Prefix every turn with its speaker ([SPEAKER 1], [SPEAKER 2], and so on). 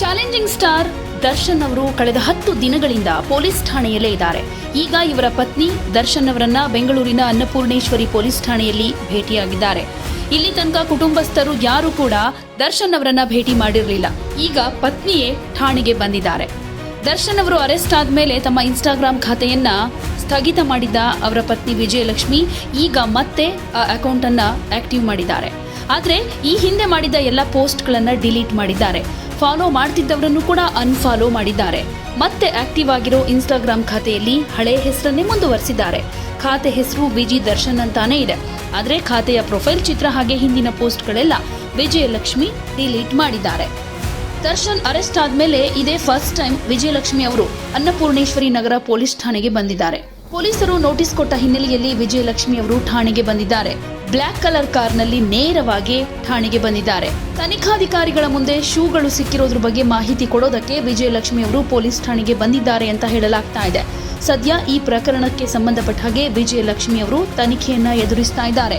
[SPEAKER 1] Challenging star Darshan ಅವರು ಕಳೆದ ಹತ್ತು ದಿನಗಳಿಂದ ಪೊಲೀಸ್ ಠಾಣೆಯಲ್ಲೇ ಇದ್ದಾರೆ. ಈಗ ಇವರ ಪತ್ನಿ ದರ್ಶನ್ ಅವರನ್ನ ಬೆಂಗಳೂರಿನ ಅನ್ನಪೂರ್ಣೇಶ್ವರಿ ಪೊಲೀಸ್ ಠಾಣೆಯಲ್ಲಿ ಭೇಟಿಯಾಗಿದ್ದಾರೆ. ಇಲ್ಲಿ ತನಕ ಕುಟುಂಬಸ್ಥರು ಯಾರು ಕೂಡ ದರ್ಶನ್ ಅವರನ್ನ ಭೇಟಿ ಮಾಡಿರಲಿಲ್ಲ. ಈಗ ಪತ್ನಿಯೇ ಠಾಣೆಗೆ ಬಂದಿದ್ದಾರೆ. ದರ್ಶನ್ ಅವರು ಅರೆಸ್ಟ್ ಆದ್ಮೇಲೆ ತಮ್ಮ ಇನ್ಸ್ಟಾಗ್ರಾಮ್ ಖಾತೆಯನ್ನ ಸ್ಥಗಿತ ಮಾಡಿದ್ದ ಅವರ ಪತ್ನಿ ವಿಜಯಲಕ್ಷ್ಮಿ ಈಗ ಮತ್ತೆ ಆ ಅಕೌಂಟ್ ಅನ್ನ ಆಕ್ಟಿವ್ ಮಾಡಿದ್ದಾರೆ. ಆದ್ರೆ ಈ ಹಿಂದೆ ಮಾಡಿದ ಎಲ್ಲ ಪೋಸ್ಟ್ಗಳನ್ನ ಡಿಲೀಟ್ ಮಾಡಿದ್ದಾರೆ. ಫಾಲೋ ಮಾಡ್ತಿದ್ದವರನ್ನು ಕೂಡ ಅನ್ಫಾಲೋ ಮಾಡಿದ್ದಾರೆ. ಮತ್ತೆ ಆಕ್ಟಿವ್ ಆಗಿರೋ ಇನ್ಸ್ಟಾಗ್ರಾಮ್ ಖಾತೆಯಲ್ಲಿ ಹಳೆ ಹೆಸರನ್ನೇ ಮುಂದುವರೆಸಿದ್ದಾರೆ. ಖಾತೆ ಹೆಸರು ವಿಜಿ ದರ್ಶನ್ ಅಂತಾನೇ ಇದೆ. ಆದ್ರೆ ಖಾತೆಯ ಪ್ರೊಫೈಲ್ ಚಿತ್ರ ಹಾಗೆ ಹಿಂದಿನ ಪೋಸ್ಟ್ಗಳೆಲ್ಲ ವಿಜಯಲಕ್ಷ್ಮಿ ಡಿಲೀಟ್ ಮಾಡಿದ್ದಾರೆ. ದರ್ಶನ್ ಅರೆಸ್ಟ್ ಆದ್ಮೇಲೆ ಇದೇ ಫಸ್ಟ್ ಟೈಮ್ ವಿಜಯಲಕ್ಷ್ಮಿ ಅವರು ಅನ್ನಪೂರ್ಣೇಶ್ವರಿ ನಗರ ಪೊಲೀಸ್ ಠಾಣೆಗೆ ಬಂದಿದ್ದಾರೆ. ಪೊಲೀಸರು ನೋಟಿಸ್ ಕೊಟ್ಟ ಹಿನ್ನೆಲೆಯಲ್ಲಿ ವಿಜಯಲಕ್ಷ್ಮಿ ಅವರು ಠಾಣೆಗೆ ಬಂದಿದ್ದಾರೆ. ಬ್ಲ್ಯಾಕ್ ಕಲರ್ ಕಾರ್ನಲ್ಲಿ ನೇರವಾಗಿ ಠಾಣೆಗೆ ಬಂದಿದ್ದಾರೆ. ತನಿಖಾಧಿಕಾರಿಗಳ ಮುಂದೆ ಶೂಗಳು ಸಿಕ್ಕಿರೋದ್ರ ಬಗ್ಗೆ ಮಾಹಿತಿ ಕೊಡೋದಕ್ಕೆ ವಿಜಯಲಕ್ಷ್ಮಿ ಅವರು ಪೊಲೀಸ್ ಠಾಣೆಗೆ ಬಂದಿದ್ದಾರೆ ಅಂತ ಹೇಳಲಾಗ್ತಾ ಇದೆ. ಸದ್ಯ ಈ ಪ್ರಕರಣಕ್ಕೆ ಸಂಬಂಧಪಟ್ಟ ಹಾಗೆ ವಿಜಯಲಕ್ಷ್ಮಿ ಅವರು ತನಿಖೆಯನ್ನ ಎದುರಿಸ್ತಾ ಇದ್ದಾರೆ.